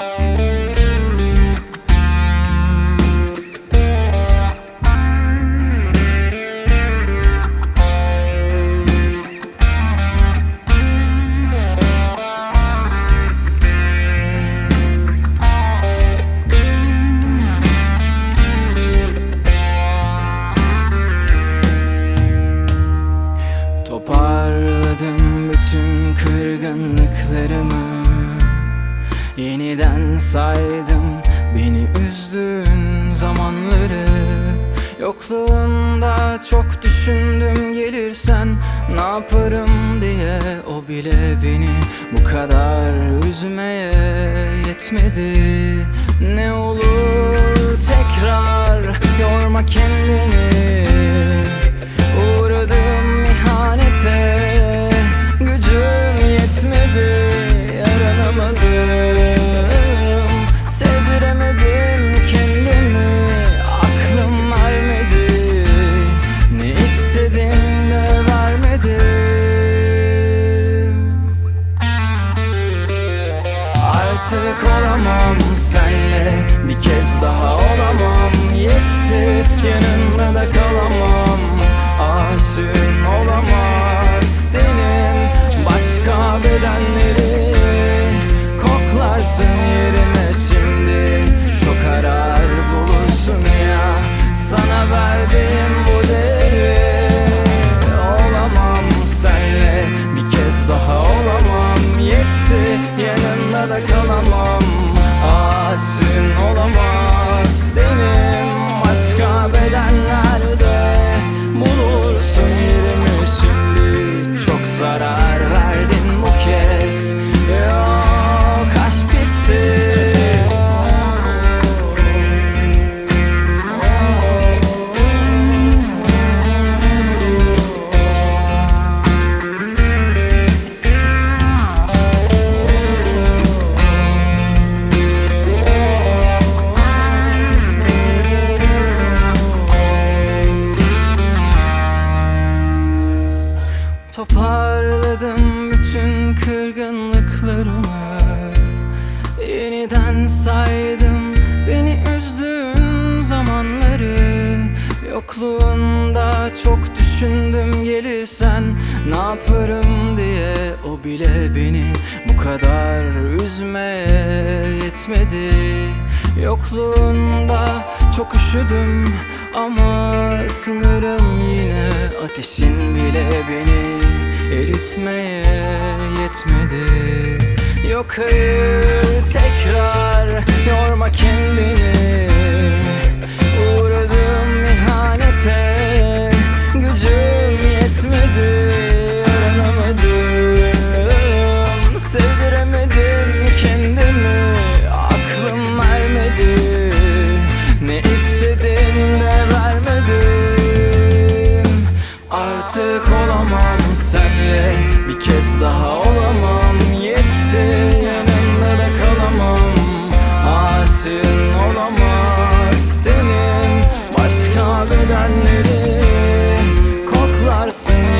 Música Yeniden saydım. Beni üzdüğün zamanları. Yokluğunda çok düşündüm gelirsen ne yaparım diye. O bile beni bu kadar üzmeye yetmedi. Ne olur tekrar yorma kendini. Uğradım ihanete Gücüm yetmedi Yaranamadım Bir kez daha olamam saydım beni üzdüğün zamanları. Yokluğunda çok düşündüm gelirsen Ne yaparım diye. O bile beni bu kadar üzmeye yetmedi. Yokluğunda çok üşüdüm ama ısınırım yine. Ateşin bile beni eritmeye yetmedi. Yok hayır tekrar yorma kendini. Uğradım ihanete. Gücüm yetmedi. Yaranamadım Sevdiremedim kendimi. Aklım ermedi. Ne istedim de vermedim Artık olamam senle. Bir kez daha olamam person